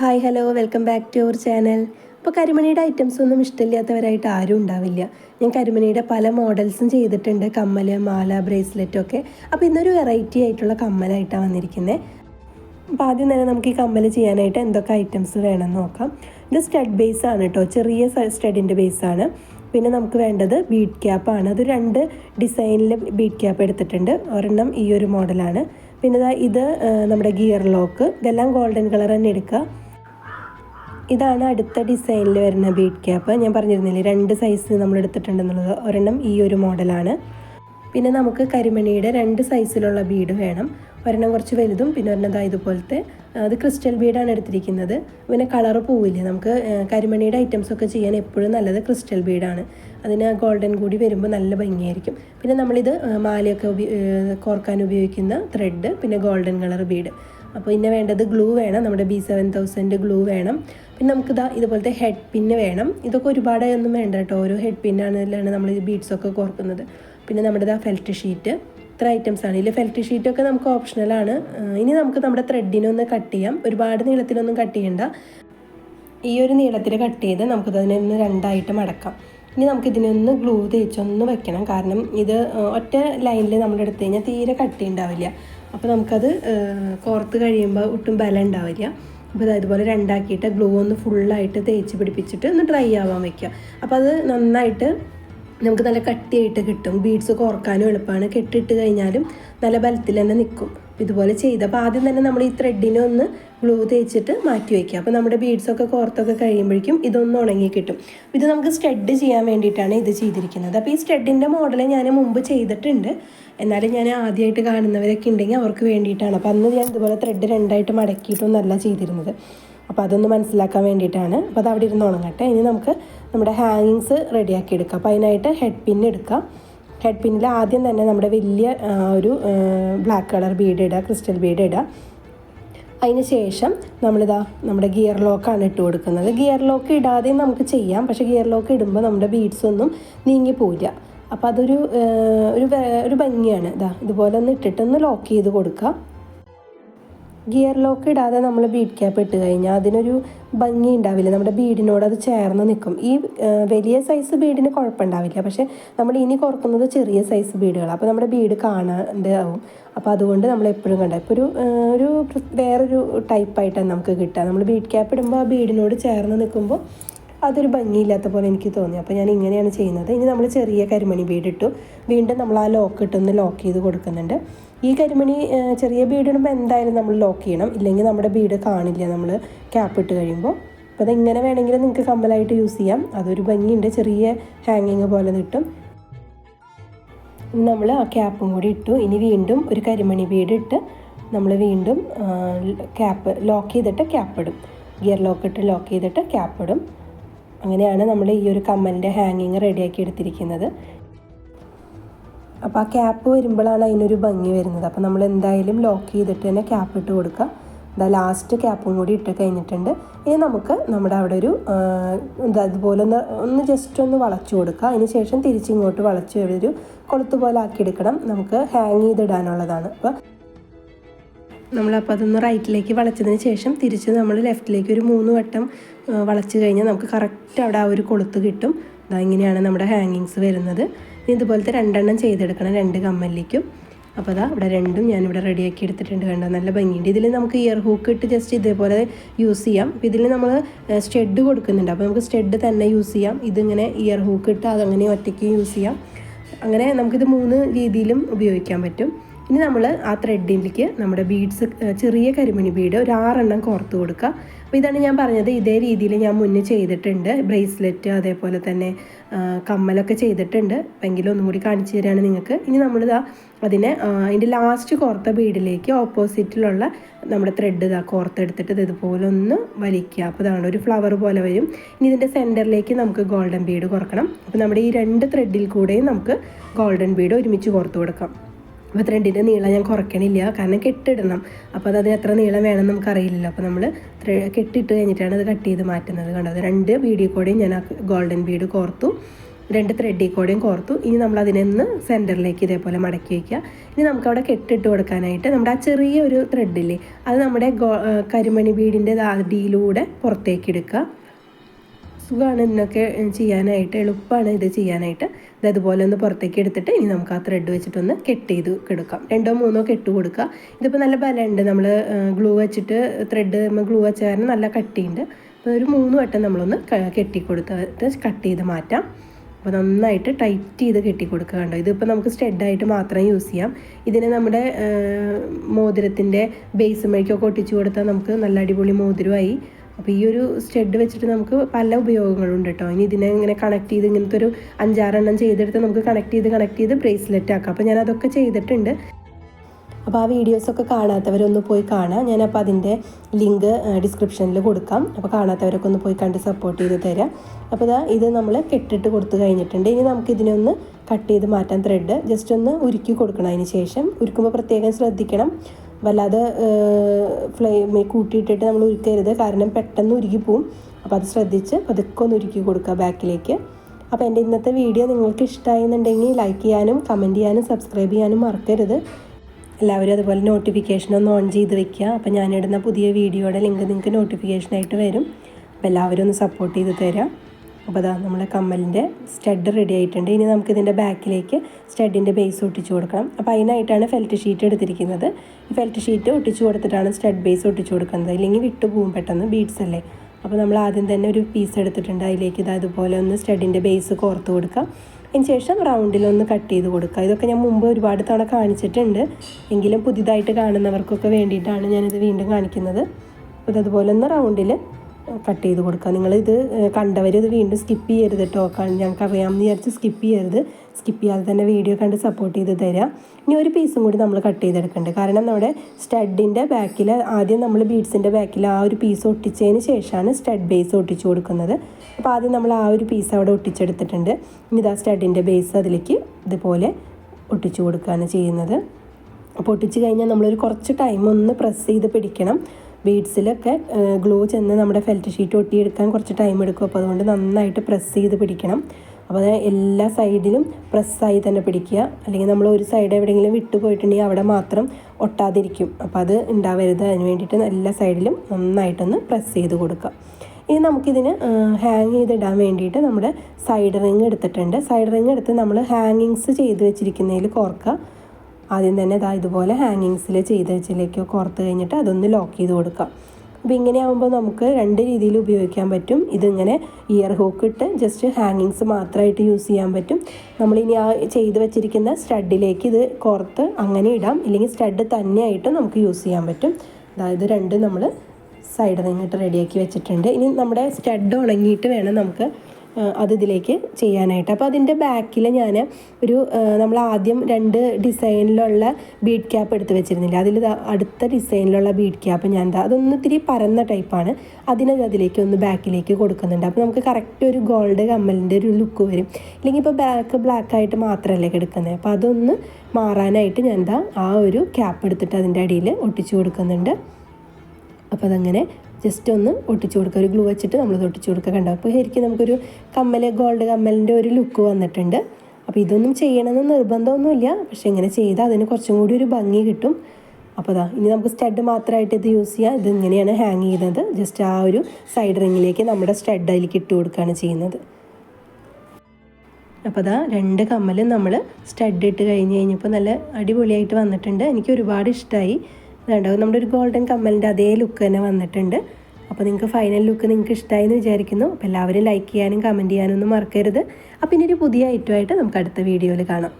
Hi hello welcome back to our channel അപ്പോൾ കരിമണിയുടെ items ഒന്നും ഇഷ്ടമില്ലാത്തവരായിട്ട് ആരും ഉണ്ടാവില്ല. ഞാൻ കരിമണിയുടെ പല മോഡൽസും ചെയ്തിട്ടുണ്ട്. കമ്മൽ മാല ബ്രേസ്ലെറ്റ് ഒക്കെ. അപ്പോൾ ഇന്നൊരു വെറൈറ്റി ആയിട്ടുള്ള കമ്മലായിട്ടാണ് വന്നിരിക്കുന്നത് അപ്പോൾ ആദ്യം തന്നെ നമുക്ക് ഈ കമ്മൽ ചെയ്യാനായിട്ട് എന്തൊക്കെ ഐറ്റംസ് വേണമെന്ന് നോക്കാം. ഇത് സ്റ്റഡ് ബേസ് ആണ് കേട്ടോ ചെറിയ സ്റ്റഡിന്റെ ബേസ് ആണ്. പിന്നെ നമുക്ക് വേണ്ടത് ബീഡ് ക്യാപ്പാണ് അത് രണ്ട് ഡിസൈനിൽ ബീഡ് ക്യാപ്പ് എടുത്തിട്ടുണ്ട്. ഒരെണ്ണം ഈ ഒരു മോഡലാണ് പിന്നെ ഇത് നമ്മുടെ ഗിയർ ലോക്ക് ഇതെല്ലാം ഗോൾഡൻ കളർ തന്നെ എടുക്കുക. ഇതാണ് അടുത്ത ഡിസൈനിൽ വരുന്ന ബീഡ് ക്യാപ്പ് ഞാൻ പറഞ്ഞിരുന്നില്ലേ രണ്ട് സൈസ് നമ്മൾ എടുത്തിട്ടുണ്ടെന്നുള്ളത് ഒരെണ്ണം ഈ ഒരു മോഡലാണ്. പിന്നെ നമുക്ക് കരിമണിയുടെ രണ്ട് സൈസിലുള്ള ബീഡ് വേണം. ഒരെണ്ണം കുറച്ച് വലുതും പിന്നെ ഒരെണ്ണം ദാ ഇതുപോലത്തെ അത് ക്രിസ്റ്റൽ ബീഡാണ് എടുത്തിരിക്കുന്നത്. പിന്നെ കളർ പോവില്ല നമുക്ക് കരിമണിയുടെ ഐറ്റംസ് ഒക്കെ ചെയ്യാൻ എപ്പോഴും നല്ലത് ക്രിസ്റ്റൽ ബീഡാണ് അതിന് ഗോൾഡൻ കൂടി വരുമ്പോൾ നല്ല ഭംഗിയായിരിക്കും. പിന്നെ നമ്മളിത് മാലയൊക്കെ കോർക്കാൻ ഉപയോഗിക്കുന്ന ത്രെഡ് പിന്നെ ഗോൾഡൻ കളർ ബീഡ് അപ്പോൾ ഇന്നെ വേണ്ടത് ഗ്ലൂ വേണം നമ്മുടെ ബി സെവൻ തൗസൻഡ് ഗ്ലൂ വേണം. പിന്നെ നമുക്ക് ഇതാ ഇതുപോലത്തെ ഹെഡ് പിന്ന് വേണം. ഇതൊക്കെ ഒരുപാട് ഒന്നും വേണ്ട കേട്ടോ. ഓരോ ഹെഡ് പിന്നാണ് നമ്മൾ ഈ ബീഡ്സ് ഒക്കെ കോർക്കുന്നത്. പിന്നെ നമ്മുടെ ഇതാ ഫെൽറ്റ് ഷീറ്റ് ഇത്ര ഐറ്റംസ് ആണ്. ഇതിൽ ഫെൽറ്റ് ഷീറ്റ് ഒക്കെ നമുക്ക് ഓപ്ഷണലാണ് ഇനി നമുക്ക് നമ്മുടെ ത്രെഡിനൊന്ന് കട്ട് ചെയ്യാം. ഒരുപാട് നീളത്തിലൊന്നും കട്ട് ചെയ്യണ്ട. ഈ ഒരു നീളത്തിൽ കട്ട് ചെയ്ത് നമുക്കിത് അതിനൊന്ന് രണ്ടായിട്ട് മടക്കാം. ഇനി നമുക്ക് ഇതിനൊന്ന് ഗ്ലൂ തേച്ചൊന്ന് വെക്കണം. കാരണം ഇത് ഒറ്റ ലൈനിൽ നമ്മൾ എടുത്തു കഴിഞ്ഞാൽ തീരെ കട്ടി ഉണ്ടാവില്ല അപ്പോൾ നമുക്കത് കോർത്ത് കഴിയുമ്പോൾ ഒട്ടും ബലം ഉണ്ടാവില്ല. അപ്പോൾ ഇത് ഇതുപോലെ രണ്ടാക്കിയിട്ട് ഗ്ലൂ ഒന്ന് ഫുള്ളായിട്ട് തേച്ച് പിടിപ്പിച്ചിട്ട് ഒന്ന് ഡ്രൈ ആവാൻ വയ്ക്കുക അപ്പോൾ അത് നന്നായിട്ട് നമുക്ക് നല്ല കട്ടിയായിട്ട് കിട്ടും. ബീഡ്സ് കോർക്കാനും എളുപ്പമാണ് കെട്ടിട്ട് കഴിഞ്ഞാലും നല്ല ബലത്തിൽ തന്നെ നിൽക്കും ഇതുപോലെ ചെയ്ത്. അപ്പോൾ ആദ്യം തന്നെ നമ്മൾ ഈ ത്രെഡിനെ ഒന്ന് ഗ്ലൂ തേച്ചിട്ട് മാറ്റി വയ്ക്കുക അപ്പോൾ നമ്മുടെ ബീഡ്സൊക്കെ കോർത്തൊക്കെ കഴിയുമ്പോഴേക്കും ഇതൊന്ന് ഉണങ്ങി കിട്ടും. ഇത് നമുക്ക് സ്റ്റെഡ് ചെയ്യാൻ വേണ്ടിയിട്ടാണ് ഇത് ചെയ്തിരിക്കുന്നത്. അപ്പോൾ ഈ സ്റ്റഡിന്റെ മോഡൽ ഞാൻ മുമ്പ് ചെയ്തിട്ടുണ്ട്. എന്നാലും ഞാൻ ആദ്യമായിട്ട് കാണുന്നവരൊക്കെ ഉണ്ടെങ്കിൽ അവർക്ക് വേണ്ടിയിട്ടാണ്. അപ്പോൾ അന്ന് ഞാൻ ഇതുപോലെ ത്രെഡ് രണ്ടായിട്ട് മടക്കിയിട്ടൊന്നല്ല ചെയ്തിരുന്നത്. അപ്പോൾ അതൊന്ന് മനസ്സിലാക്കാൻ വേണ്ടിയിട്ടാണ്. അപ്പോൾ അത് അവിടെ ഇരുന്ന് ഉണങ്ങട്ടെ. ഇനി നമുക്ക് നമ്മുടെ ഹാങ്ങിങ്സ് റെഡിയാക്കി എടുക്കാം. അപ്പോൾ അതിനായിട്ട് ഹെഡ് പിൻ എടുക്കാം. ഹെഡ് പിന്നിൽ ആദ്യം തന്നെ നമ്മുടെ വലിയ ഒരു ബ്ലാക്ക് കളർ ബീഡ് ഇടുക ക്രിസ്റ്റൽ ബീഡ് ഇടുക. അതിന് ശേഷം നമ്മളിതാ നമ്മുടെ ഗിയർ ലോക്കാണ് ഇട്ട് കൊടുക്കുന്നത്. ഗിയർ ലോക്ക് ഇടാതെയും നമുക്ക് ചെയ്യാം. പക്ഷേ ഗിയർ ലോക്ക് ഇടുമ്പോൾ നമ്മുടെ ബീഡ്സ് ഒന്നും നീങ്ങി പോവില്ല അപ്പോൾ അതൊരു ഒരു ഒരു ഭംഗിയാണ്. ഇതാ ഇതുപോലെ ഒന്ന് ഇട്ടിട്ടൊന്ന് ലോക്ക് ചെയ്ത് കൊടുക്കുക ഗിയർ ലോക്ക് ഇടാതെ നമ്മൾ ബീഡ് ക്യാപ്പ് ഇട്ട് കഴിഞ്ഞാൽ അതിനൊരു ഭംഗി ഉണ്ടാവില്ല. നമ്മുടെ ബീഡിനോട് അത് ചേർന്ന് നിൽക്കും ഈ വലിയ സൈസ് ബീഡിന് കുഴപ്പമുണ്ടാവില്ല. പക്ഷേ നമ്മൾ ഇനി കുറക്കുന്നത് ചെറിയ സൈസ് ബീഡുകൾ അപ്പോൾ നമ്മുടെ ബീഡ് കാണാണ്ട് ആവും. അപ്പോൾ അതുകൊണ്ട് നമ്മൾ എപ്പോഴും കണ്ട ഇപ്പോൾ ഒരു ഒരു വേറൊരു ടൈപ്പായിട്ടാണ് നമുക്ക് കിട്ടുക. നമ്മൾ ബീഡ് ക്യാപ്പ് ഇടുമ്പോൾ ആ ബീഡിനോട് ചേർന്ന് നിൽക്കുമ്പോൾ അതൊരു ഭംഗിയില്ലാത്ത പോലെ എനിക്ക് തോന്നി. അപ്പോൾ ഞാൻ ഇങ്ങനെയാണ് ചെയ്യുന്നത്. ഇനി നമ്മൾ ചെറിയ കരിമണി ബീഡ് ഇട്ടു വീണ്ടും നമ്മൾ ആ ലോക്ക് ഇട്ടൊന്ന് ലോക്ക് ചെയ്ത് കൊടുക്കുന്നുണ്ട്. ഈ കരിമണി ചെറിയ ബീഡ് ഇടുമ്പോൾ എന്തായാലും നമ്മൾ ലോക്ക് ചെയ്യണം. ഇല്ലെങ്കിൽ നമ്മുടെ ബീഡ് കാണില്ല. നമ്മൾ ക്യാപ്പ് ഇട്ട് കഴിയുമ്പോൾ അപ്പോൾ ഇങ്ങനെ വേണമെങ്കിലും നിങ്ങൾക്ക് കമ്മലായിട്ട് യൂസ് ചെയ്യാം. അതൊരു ഭംഗിയുണ്ട്. ചെറിയ ഹാങ്ങിങ് പോലെ കിട്ടും നമ്മൾ ആ ക്യാപ്പും കൂടി ഇട്ടു. ഇനി വീണ്ടും ഒരു കരിമണി ബീഡ് ഇട്ട് നമ്മൾ വീണ്ടും ക്യാപ്പ് ലോക്ക് ചെയ്തിട്ട് ക്യാപ്പ് ഇടും. ഗിയർ ലോക്ക് ഇട്ട് ലോക്ക് ചെയ്തിട്ട് ക്യാപ്പ് ഇടും. അങ്ങനെയാണ് നമ്മൾ ഈ ഒരു കമ്മലിന്റെ ഹാങ്ങിങ് റെഡിയാക്കി എടുത്തിരിക്കുന്നത്. അപ്പോൾ ആ ക്യാപ്പ് വരുമ്പോഴാണ് അതിനൊരു ഭംഗി വരുന്നത്. അപ്പോൾ നമ്മൾ എന്തായാലും ലോക്ക് ചെയ്തിട്ട് തന്നെ ക്യാപ്പ് ഇട്ട് കൊടുക്കുക. ഇതാ ലാസ്റ്റ് ക്യാപ്പും കൂടി ഇട്ട് കഴിഞ്ഞിട്ടുണ്ട്. ഇനി നമുക്ക് നമ്മുടെ അവിടെ ഒരു അതുപോലെ ഒന്ന് ഒന്ന് ജസ്റ്റ് ഒന്ന് വളച്ചു കൊടുക്കുക. അതിന് ശേഷം തിരിച്ചിങ്ങോട്ട് വളച്ച് ഒരു കൊളുത്ത് പോലെ ആക്കിയെടുക്കണം നമുക്ക് ഹാങ് ചെയ്തിടാനുള്ളതാണ്. അപ്പോൾ നമ്മളപ്പോൾ അതൊന്ന് റൈറ്റിലേക്ക് വളച്ചതിന് ശേഷം തിരിച്ച് നമ്മൾ ലെഫ്റ്റിലേക്ക് ഒരു മൂന്ന് വട്ടം വളച്ച് കഴിഞ്ഞാൽ നമുക്ക് കറക്റ്റ് അവിടെ ആ ഒരു കൊളുത്ത് കിട്ടും. അതാ ഇങ്ങനെയാണ് നമ്മുടെ ഹാങ്ങിങ്സ് വരുന്നത്. ഇനി ഇതുപോലത്തെ രണ്ടെണ്ണം ചെയ്തെടുക്കണം രണ്ട് കമ്മലിലേക്കും. അപ്പോൾ അതാ ഇവിടെ രണ്ടും ഞാൻ ഇവിടെ റെഡിയാക്കി എടുത്തിട്ടുണ്ട് കണ്ടോ? നല്ല ഭംഗിയുണ്ട്. ഇതിൽ നമുക്ക് ഇയർ ഹൂക്ക് ഇട്ട് ജസ്റ്റ് ഇതേപോലെ യൂസ് ചെയ്യാം. ഇതിൽ നമ്മൾ സ്റ്റെഡ് കൊടുക്കുന്നുണ്ട്. അപ്പോൾ നമുക്ക് സ്റ്റെഡ് തന്നെ യൂസ് ചെയ്യാം. ഇതിങ്ങനെ ഇയർ ഹൂക്ക് ഇട്ട് അതങ്ങനെ ഒറ്റയ്ക്ക് യൂസ് ചെയ്യാം. അങ്ങനെ നമുക്കിത് മൂന്ന് രീതിയിലും ഉപയോഗിക്കാൻ പറ്റും. ഇനി നമ്മൾ ആ ത്രെഡിലേക്ക് നമ്മുടെ ബീഡ്സ് ചെറിയ കരിമണി ബീഡ് ഒരു ആറെണ്ണം കോർത്ത് കൊടുക്കുക അപ്പോൾ ഇതാണ് ഞാൻ പറഞ്ഞത്. ഇതേ രീതിയിൽ ഞാൻ മുന്നേ ചെയ്തിട്ടുണ്ട്. ബ്രേസ്ലെറ്റ് അതേപോലെ തന്നെ കമ്മലൊക്കെ ചെയ്തിട്ടുണ്ട്. എങ്കിലും ഒന്നും കൂടി കാണിച്ചു തരാണ് നിങ്ങൾക്ക്. ഇനി നമ്മൾ ഇതാ അതിനെ അതിന്റെ ലാസ്റ്റ് കോർത്ത ബീഡിലേക്ക് ഓപ്പോസിറ്റിലുള്ള നമ്മുടെ ത്രെഡ് ഇതാ കോർത്തെടുത്തിട്ട് ഇത് ഇതുപോലെ ഒന്ന് വലിക്കുക. അപ്പോൾ ഇതാണ് ഒരു ഫ്ലവർ പോലെ വരും. ഇനി ഇതിന്റെ സെന്ററിലേക്ക് നമുക്ക് ഗോൾഡൻ ബീഡ് കുറക്കണം അപ്പോൾ നമ്മുടെ ഈ രണ്ട് ത്രെഡിൽ കൂടെയും നമുക്ക് ഗോൾഡൻ ബീഡ് ഒരുമിച്ച് കോർത്ത് കൊടുക്കാം. അപ്പോൾ ത്രെഡിന്റെ നീളം ഞാൻ കുറയ്ക്കണില്ല. കാരണം കെട്ടിടണം. അപ്പോൾ അത് എത്ര നീളം വേണമെന്ന് നമുക്കറിയില്ലല്ലോ. അപ്പോൾ നമ്മൾ കെട്ടിട്ട് കഴിഞ്ഞിട്ടാണ് അത് കട്ട് ചെയ്ത് മാറ്റുന്നത് കണ്ടത് രണ്ട് ബീഡി കൂടെയും ഞാൻ ഗോൾഡൻ ബീഡ് കോർത്തു. രണ്ട് ത്രെഡിൽ കൂടെയും കോർത്തു. ഇനി നമ്മൾ അതിനൊന്ന് സെന്ററിലേക്ക് ഇതേപോലെ മടക്കി വയ്ക്കുക ഇനി നമുക്ക് അവിടെ കെട്ടിട്ട് കൊടുക്കാനായിട്ട് നമ്മുടെ ആ ചെറിയ ഒരു ത്രെഡില്ലേ അത് നമ്മുടെ കരിമണി ബീഡിന്റെ അടിയിലൂടെ പുറത്തേക്ക് എടുക്കുക. സുഖമാണ് ഇതിനൊക്കെ ചെയ്യാനായിട്ട് എളുപ്പമാണ് ഇത് ചെയ്യാനായിട്ട്. ഇത് അതുപോലെ ഒന്ന് പുറത്തേക്ക് എടുത്തിട്ട് ഇനി നമുക്ക് ആ ത്രെഡ് വെച്ചിട്ടൊന്ന് കെട്ട് ചെയ്ത് കൊടുക്കാം. രണ്ടോ മൂന്നോ കെട്ട് കൊടുക്കുക. ഇതിപ്പോൾ നല്ല ബലമുണ്ട്. നമ്മൾ ഗ്ലൂ വെച്ചിട്ട് ത്രെഡ് ഗ്ലൂ വെച്ച കാരണം നല്ല കട്ടിയുണ്ട്. അപ്പോൾ ഒരു മൂന്ന് വട്ടം നമ്മളൊന്ന് കെട്ടി കൊടുത്തിട്ട് കട്ട് ചെയ്ത് മാറ്റാം. അപ്പോൾ നന്നായിട്ട് ടൈറ്റ് ചെയ്ത് കെട്ടി കൊടുക്കുക കണ്ടോ? ഇതിപ്പോൾ നമുക്ക് സ്റ്റെഡായിട്ട് മാത്രം യൂസ് ചെയ്യാം. ഇതിന് നമ്മുടെ മോതിരത്തിന്റെ ബേസുമേക്കൊക്കെ ഒട്ടിച്ചു കൊടുത്താൽ നമുക്ക് നല്ല അടിപൊളി മോതിരമായി അപ്പോൾ ഈ ഒരു സ്റ്റെഡ് വെച്ചിട്ട് നമുക്ക് പല ഉപയോഗങ്ങളുണ്ട് കേട്ടോ ഇനി ഇതിനെ ഇങ്ങനെ കണക്ട് ചെയ്ത് ഇങ്ങനത്തെ ഒരു അഞ്ചാറെണ്ണം ചെയ്തെടുത്ത് നമുക്ക് കണക്ട് ചെയ്ത് കണക്ട് ചെയ്ത് ബ്രേസ്ലെറ്റ് ആക്കാം. അപ്പോൾ ഞാൻ അതൊക്കെ ചെയ്തിട്ടുണ്ട്. അപ്പോൾ ആ വീഡിയോസൊക്കെ കാണാത്തവരൊന്ന് പോയി കാണാം. ഞാനപ്പോൾ അതിന്റെ ലിങ്ക് ഡിസ്ക്രിപ്ഷനിൽ കൊടുക്കാം. അപ്പോൾ കാണാത്തവരൊക്കെ ഒന്ന് പോയി കണ്ട് സപ്പോർട്ട് ചെയ്ത് തരാം. അപ്പോൾ ഇതാ ഇത് നമ്മൾ കെട്ടിട്ട് കൊടുത്തു കഴിഞ്ഞിട്ടുണ്ട്. ഇനി നമുക്ക് ഇതിനെ ഒന്ന് കട്ട് ചെയ്ത് മാറ്റാൻ ത്രെഡ് ജസ്റ്റ് ഒന്ന് ഉരുക്കി കൊടുക്കണം അതിന് ശേഷം. ഉരുക്കുമ്പോൾ പ്രത്യേകം ശ്രദ്ധിക്കണം. വല്ലാതെ ഫ്ലെയിം കൂട്ടിയിട്ടിട്ട് നമ്മൾ ഉരുക്കരുത്. കാരണം പെട്ടെന്ന് ഉരുകി പോവും. അപ്പോൾ അത് ശ്രദ്ധിച്ച് പതുക്കെ ഒന്ന് ഉരുക്കി കൊടുക്കുക ബാക്കിലേക്ക്. അപ്പോൾ എന്റെ ഇന്നത്തെ വീഡിയോ നിങ്ങൾക്ക് ഇഷ്ടമായെന്നുണ്ടെങ്കിൽ ലൈക്ക് ചെയ്യാനും കമന്റ് ചെയ്യാനും സബ്സ്ക്രൈബ് ചെയ്യാനും മറക്കരുത്. എല്ലാവരും അതുപോലെ നോട്ടിഫിക്കേഷൻ ഒന്ന് ഓൺ ചെയ്ത് വെക്കുക. അപ്പോൾ ഞാനിടുന്ന പുതിയ വീഡിയോയുടെ ലിങ്ക് നിങ്ങൾക്ക് നോട്ടിഫിക്കേഷനായിട്ട് വരും. അപ്പോൾ എല്ലാവരും ഒന്ന് സപ്പോർട്ട് ചെയ്ത് തരാം. അപ്പോൾ അതാ നമ്മുടെ കമ്മലിന്റെ സ്റ്റഡ് റെഡി ആയിട്ടുണ്ട്. ഇനി നമുക്ക് ഇതിന്റെ ബാക്കിലേക്ക് സ്റ്റഡിന്റെ ബേസ് ഒട്ടിച്ചു കൊടുക്കണം. അപ്പോൾ അതിനായിട്ടാണ് ഫെൽറ്റ് ഷീറ്റ് എടുത്തിരിക്കുന്നത്. ഈ ഫെൽറ്റ് ഷീറ്റ് ഒട്ടിച്ചു കൊടുത്തിട്ടാണ് സ്റ്റഡ് ബേസ് ഒട്ടിച്ചു കൊടുക്കുന്നത്. ഇല്ലെങ്കിൽ വിട്ടുപോകും പെട്ടെന്ന് ബീഡ്സ് അല്ലേ? അപ്പോൾ നമ്മൾ ആദ്യം തന്നെ ഒരു പീസ് എടുത്തിട്ടുണ്ട്. അതിലേക്ക് ഇത് അതുപോലെ ഒന്ന് സ്റ്റഡിന്റെ ബേസ് കോർത്ത് കൊടുക്കാം. അതിന് ശേഷം റൗണ്ടിലൊന്ന് കട്ട് ചെയ്ത് കൊടുക്കുക ഇതൊക്കെ ഞാൻ മുമ്പ് ഒരുപാട് തവണ കാണിച്ചിട്ടുണ്ട്. എങ്കിലും പുതിയതായിട്ട് കാണുന്നവർക്കൊക്കെ വേണ്ടിയിട്ടാണ് ഞാനിത് വീണ്ടും കാണിക്കുന്നത്. അപ്പോൾ അതുപോലെ ഒന്ന് റൗണ്ടിൽ കട്ട് ചെയ്ത് കൊടുക്കുക നിങ്ങളിത് കണ്ടവർ ഇത് വീണ്ടും സ്കിപ്പ് ചെയ്യരുത് കേട്ടോ ഞങ്ങൾക്ക് അറിയാമെന്ന് വിചാരിച്ച് സ്കിപ്പ് ചെയ്യരുത്. സ്കിപ്പ് ചെയ്യാതെ തന്നെ വീഡിയോ കണ്ട് സപ്പോർട്ട് ചെയ്ത് തരാം. ഇനി ഒരു പീസും കൂടി നമ്മൾ കട്ട് ചെയ്തെടുക്കുന്നുണ്ട് കാരണം നമ്മുടെ സ്റ്റഡിന്റെ ബാക്കിൽ ആദ്യം നമ്മൾ ബീഡ്സിന്റെ ബാക്കിൽ ആ ഒരു പീസ് ഒട്ടിച്ചതിന് ശേഷമാണ് സ്റ്റഡ് ബേസ് ഒട്ടിച്ചു കൊടുക്കുന്നത്. അപ്പോൾ ആദ്യം നമ്മൾ ആ ഒരു പീസ് അവിടെ ഒട്ടിച്ചെടുത്തിട്ടുണ്ട്. ഇനി ഇതാ സ്റ്റഡിന്റെ ബേസ് അതിലേക്ക് ഇതുപോലെ ഒട്ടിച്ചു കൊടുക്കുകയാണ് ചെയ്യുന്നത്. അപ്പോൾ ഒട്ടിച്ച് കഴിഞ്ഞാൽ നമ്മളൊരു കുറച്ച് ടൈം ഒന്ന് പ്രസ് ചെയ്ത് പിടിക്കണം. ബീഡ്സിലൊക്കെ ഗ്ലൂ ചെന്ന് നമ്മുടെ ഫെൽറ്റ് ഷീറ്റ് ഒട്ടിയെടുക്കാൻ കുറച്ച് ടൈം എടുക്കും. അപ്പോൾ അതുകൊണ്ട് നന്നായിട്ട് പ്രസ് ചെയ്ത് പിടിക്കണം. അപ്പോൾ അത് എല്ലാ സൈഡിലും പ്രസ്സായി തന്നെ പിടിക്കുക. അല്ലെങ്കിൽ നമ്മൾ ഒരു സൈഡ് എവിടെയെങ്കിലും വിട്ടു പോയിട്ടുണ്ടെങ്കിൽ അവിടെ മാത്രം ഒട്ടാതിരിക്കും. അപ്പോൾ അത് ഉണ്ടാവരുത്. അതിന് വേണ്ടിയിട്ട് എല്ലാ സൈഡിലും നന്നായിട്ടൊന്ന് പ്രസ് ചെയ്ത് കൊടുക്കുക. ഇനി നമുക്കിതിന് ഹാങ് ചെയ്തിടാൻ വേണ്ടിയിട്ട് നമ്മുടെ സൈഡ് റിങ് എടുത്തിട്ടുണ്ട്. സൈഡ് റിങ് എടുത്ത് നമ്മൾ ഹാങ്ങിങ്സ് ചെയ്ത് വെച്ചിരിക്കുന്നതിൽ കോർക്കുക. ആദ്യം തന്നെ ഇതാ ഇതുപോലെ ഹാങ്ങിങ്സിൽ ചെയ്ത് വെച്ചിലേക്കോ കോർത്ത് കഴിഞ്ഞിട്ട് അതൊന്ന് ലോക്ക് ചെയ്ത് കൊടുക്കാം. അപ്പോൾ ഇങ്ങനെ ആകുമ്പോൾ നമുക്ക് രണ്ട് രീതിയിൽ ഉപയോഗിക്കാൻ പറ്റും. ഇതിങ്ങനെ ഇയർ ഹൂക്ക് ഇട്ട് ജസ്റ്റ് ഹാങ്ങിങ്സ് മാത്രമായിട്ട് യൂസ് ചെയ്യാൻ പറ്റും. നമ്മളിനി ആ ചെയ്ത് വെച്ചിരിക്കുന്ന സ്റ്റഡിലേക്ക് ഇത് കോർത്ത് അങ്ങനെ ഇടാം. ഇല്ലെങ്കിൽ സ്റ്റഡ് തന്നെയായിട്ട് നമുക്ക് യൂസ് ചെയ്യാൻ പറ്റും. അതായത് രണ്ട് നമ്മൾ സൈഡിൽ നിന്നിട്ട് റെഡിയാക്കി വെച്ചിട്ടുണ്ട്. ഇനി നമ്മുടെ സ്റ്റഡ് ഉണങ്ങിയിട്ട് വേണം നമുക്ക് അത് ഇതിലേക്ക് ചെയ്യാനായിട്ട്. അപ്പോൾ അതിന്റെ ബാക്കിൽ ഞാൻ ഒരു നമ്മൾ ആദ്യം രണ്ട് ഡിസൈനിലുള്ള ബീഡ് ക്യാപ്പ് എടുത്ത് വെച്ചിരുന്നില്ല? അതിൽ അടുത്ത ഡിസൈനിലുള്ള ബീഡ് ക്യാപ്പ് ഞാൻ എന്താ അതൊന്ന് ഇത്തിരി പരന്ന ടൈപ്പാണ് അതിനെ അതിലേക്ക് ഒന്ന് ബാക്കിലേക്ക് കൊടുക്കുന്നുണ്ട്. അപ്പോൾ നമുക്ക് കറക്റ്റ് ഒരു ഗോൾഡ് കമ്മലിന്റെ ഒരു ലുക്ക് വരും. ഇല്ലെങ്കിൽ ഇപ്പോൾ ബാക്ക് ബ്ലാക്ക് ആയിട്ട് മാത്രമല്ലേ കിടക്കുന്നത് അപ്പോൾ അതൊന്ന് മാറാനായിട്ട് ഞാൻ എന്താ ആ ഒരു ക്യാപ്പ് എടുത്തിട്ട് അതിന്റെ അടിയിൽ ഒട്ടിച്ചു കൊടുക്കുന്നുണ്ട്. അപ്പോൾ അതങ്ങനെ ജസ്റ്റ് ഒന്ന് ഒട്ടിച്ചു കൊടുക്കുക. ഒരു ഗ്ലൂ വെച്ചിട്ട് നമ്മൾ ഒട്ടിച്ചു കൊടുക്കുക കണ്ടോ? അപ്പോൾ ശരിക്കും നമുക്കൊരു കമ്മൽ ഗോൾഡ് കമ്മലിന്റെ ഒരു ലുക്ക് വന്നിട്ടുണ്ട്. അപ്പോൾ ഇതൊന്നും ചെയ്യണമെന്ന് നിർബന്ധമൊന്നുമില്ല. പക്ഷെ ഇങ്ങനെ ചെയ്താൽ അതിന് കുറച്ചും കൂടി ഒരു ഭംഗി കിട്ടും. അപ്പോൾ അതാ ഇനി നമുക്ക് സ്റ്റഡ് മാത്രമായിട്ട് ഇത് യൂസ് ചെയ്യാം. ഇത് ഇങ്ങനെയാണ് ഹാങ് ചെയ്യുന്നത്. ജസ്റ്റ് ആ ഒരു സൈഡ് റിങ്ങിലേക്ക് നമ്മുടെ സ്റ്റഡ് അതിലേക്ക് ഇട്ട് കൊടുക്കുകയാണ് ചെയ്യുന്നത്. അപ്പോൾ അതാ രണ്ട് കമ്മലും നമ്മൾ സ്റ്റഡ് ഇട്ട് കഴിഞ്ഞ് കഴിഞ്ഞപ്പോൾ നല്ല അടിപൊളിയായിട്ട് വന്നിട്ടുണ്ട്. എനിക്ക് ഒരുപാട് ഇഷ്ടമായി അതുണ്ടാവും നമ്മുടെ ഒരു ഗോൾഡൻ കമ്മലിന്റെ അതേ ലുക്ക് തന്നെ വന്നിട്ടുണ്ട്. അപ്പോൾ നിങ്ങൾക്ക് ഫൈനൽ ലുക്ക് നിങ്ങൾക്ക് ഇഷ്ടമായി എന്ന് വിചാരിക്കുന്നു. അപ്പോൾ എല്ലാവരും ലൈക്ക് ചെയ്യാനും കമന്റ് ചെയ്യാനും ഒന്നും മറക്കരുത്. അപ്പോൾ ഇനി ഒരു പുതിയ ഐറ്റമായിട്ട് നമുക്ക് അടുത്ത വീഡിയോയിൽ കാണാം.